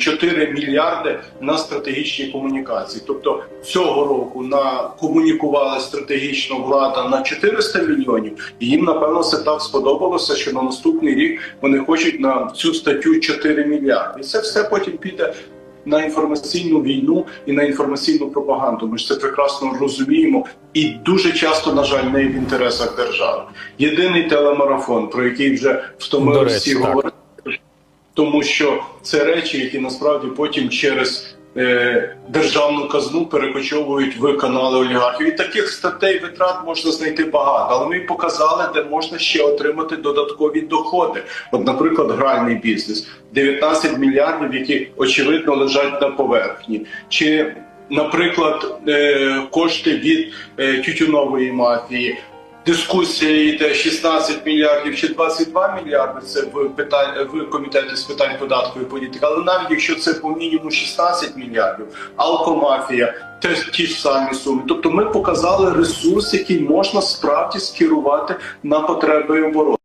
4 мільярди на стратегічні комунікації. Тобто цього року на комунікувала стратегічно влада на 400 мільйонів. І їм напевно це так сподобалося, що на наступний рік вони хочуть на цю статтю 4 мільярди. І це все потім піде. На інформаційну війну і на інформаційну пропаганду. Ми ж це прекрасно розуміємо, і дуже часто, на жаль, не в інтересах держави. Єдиний телемарафон, про який вже втомили речі, всі так. Тому що це речі, які насправді потім через е, державну казну перекочовують в канали олігархів. І таких статей витрат можна знайти багато, але ми показали, де можна ще отримати додаткові доходи. От, наприклад, гральний бізнес 19 мільярдів, які очевидно лежать на поверхні, чи Наприклад, е, кошти від е, тютюнової мафії, Дискусія йде 16 мільярдів чи 22 мільярди. Це в питань в комітеті з питань податкової політики. Але навіть якщо це по мінімуму 16 мільярдів, алкомафія теж ті ж самі суми. Тобто, ми показали ресурс, який можна справді скерувати на потреби оборони.